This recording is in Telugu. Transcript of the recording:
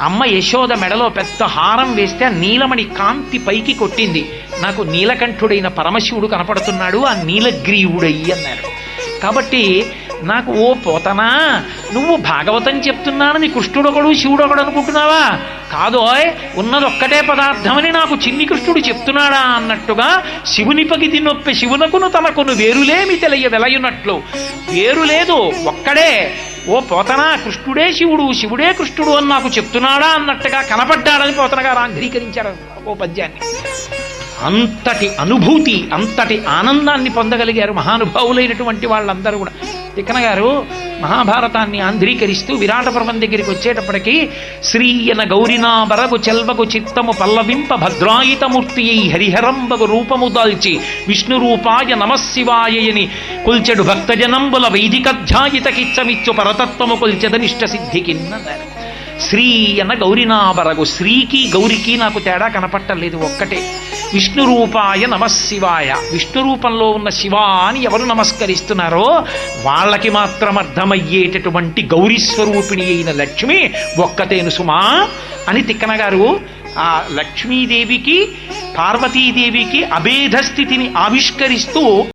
అమ్మ యశోద మెడలో పెద్ద హారం వేస్తే ఆ నీలమణి కాంతి పైకి కొట్టింది. నాకు నీలకంఠుడైన పరమశివుడు కనపడుతున్నాడు ఆ నీలగ్రీవుడయ్యి అన్నారు. కాబట్టి నాకు ఓ పోతనా నువ్వు భాగవతం చెప్తున్నానని కృష్ణుడొకడు శివుడొకడు అనుకుంటున్నావా? కాదోయ్ ఉన్నదొక్కటే పదార్థమని నాకు చిన్ని కృష్ణుడు చెప్తున్నాడా అన్నట్టుగా శివుని పగిది నొప్పి శివునకును తనకును వేరులేమి తెలియ వెలయునట్లు వేరు లేదు ఒక్కడే ఓ పోతనా కృష్ణుడే శివుడు శివుడే కృష్ణుడు అని నాకు చెప్తున్నాడా అన్నట్టుగా కనపడ్డాడని పోతన గారు ఓ పద్యాన్ని అంతటి అనుభూతి అంతటి ఆనందాన్ని పొందగలిగారు మహానుభావులైనటువంటి వాళ్ళందరూ కూడా. తిక్కన గారు మహాభారతాన్ని ఆంధ్రీకరిస్తూ విరాట పర్వం దగ్గరికి వచ్చేటప్పటికీ శ్రీయన గౌరినాబరగు చెల్వగు చిత్తము పల్లవింప భద్రాయితమూర్తి అయి హరిహరంబగు రూపము దాల్చి విష్ణు రూపాయ నమశివాయని కొల్చెడు భక్తజనంబుల వైదికధ్యాయిత కిచ్చమిచ్చు పరతత్వము కొల్చెదనిష్ట సిద్ధికిన్నన్నారు శ్రీ అన్న గౌరినాబరగు శ్రీకి గౌరికి నాకు తేడా కనపట్టలేదు ఒక్కటే. విష్ణు రూపాయ నమశివాయ విష్ణు రూపంలో ఉన్న శివ అని ఎవరు నమస్కరిస్తున్నారో వాళ్ళకి మాత్రం అర్థమయ్యేటటువంటి గౌరీ స్వరూపిణి అయిన లక్ష్మి ఒక్కతేను సుమా అని తిక్కనగారు ఆ లక్ష్మీదేవికి పార్వతీదేవికి అభేధ స్థితిని ఆవిష్కరిస్తూ